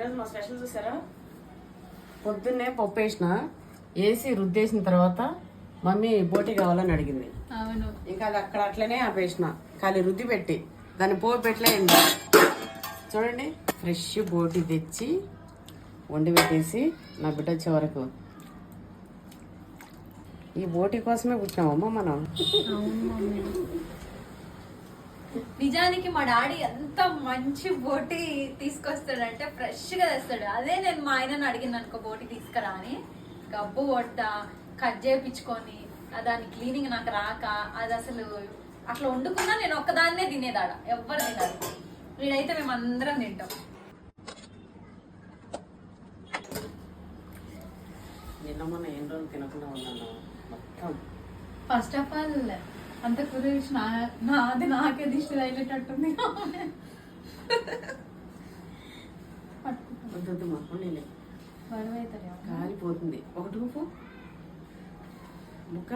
ఈరోజు మా స్పెషల్ చూసారా? పొద్దున్నే పప్పు వేసిన వేసి రుద్దేసిన తర్వాత మమ్మీ బోటి కావాలని అడిగింది. అవును. ఇంకా అది అక్కడ అట్లనే ఆపేసిన. ఖాళీ రుద్ది పెట్టి. దాన్ని పోపు పెట్టలేండి చూడండి ఫ్రెష్ బోటి తెచ్చి వండి పెట్టేసి నా బిడ్డ వచ్చే వరకు. ఈ బోటి కోసమే పుట్టినామమ్మ మనం. అవును మమ్మీ. నిజానికి మా డాడీ ఎంత మంచి బోటి తీసుకొస్తాడంటే ఫ్రెష్గా తెస్తాడు. అదే నేను మా ఆయనను అడిగిన అనుకో బోటి తీసుకురా అని. గబ్బు కొట్ట కట్ చేయించుకొని దాని క్లీనింగ్ నాకు రాక అది అసలు అట్లా వండుకున్నా నేను ఒక్కదాన్నే తినేదాడ ఎవ్వరు తినరు. వీడైతే మేము అందరం తింటాం. నిన్న మొన్న ఎన్ని రోజులు తినకుండా ఉన్నాను మొత్తం. ఫస్ట్ ఆఫ్ ఆల్ అంత నా నాది నాకే దిష్టి తగిలేటట్టుంది. వద్దు కాలిపోతుంది. ఒకటి ఊపు. ముక్క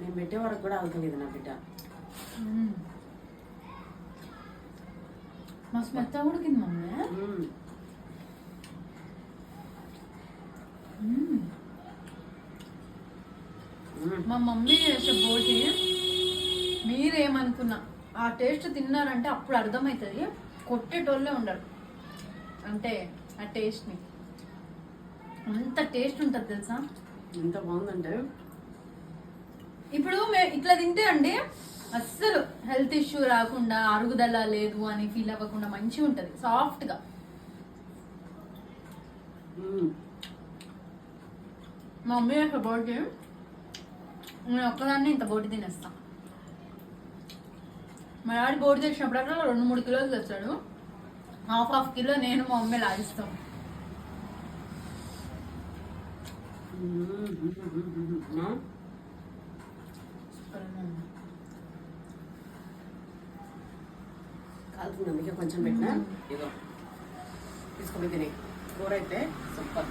నేను పెట్టే వరకు కూడా అవుతలేదు నా బిడ్డ. మస్తు మెత్త ఉడికింది మమ్మీ మ్మ్. మ్మ్. మ్మ్. మా మమ్మీ చేసే బోటి మీరేమనుకున్నా ఆ టేస్ట్ తిన్నారంటే అప్పుడు అర్థమవుతుంది కొట్టేటోళ్ళే ఉండరు అంటే ఆ టేస్ట్ని. అంత టేస్ట్ ఉంటుంది తెలుసా? ఎంత బాగుందంటే. ఇప్పుడు మే- ఇట్లా తింటే అండి అస్సలు హెల్త్ ఇష్యూ రాకుండా అరుగుదల లేదు అని ఫీల్ అవ్వకుండా మంచిగా ఉంటుంది సాఫ్ట్గా. మా మమ్మీ యొక్క బోటి నేను ఒక్కదాన్ని ఇంత బోటి తినేస్తా. మా డాడీ బోటి తెచ్చినప్పుడల్లా రెండు మూడు కిలోలు తెస్తాడు హాఫ్ హాఫ్ కిలో నేను మా మమ్మీ లాగిస్తాం. కాలుతుంది అందుకే కొంచెం పెట్టినా? ఇదో తీసుకొని తిని. కూర అయితే సూపర్.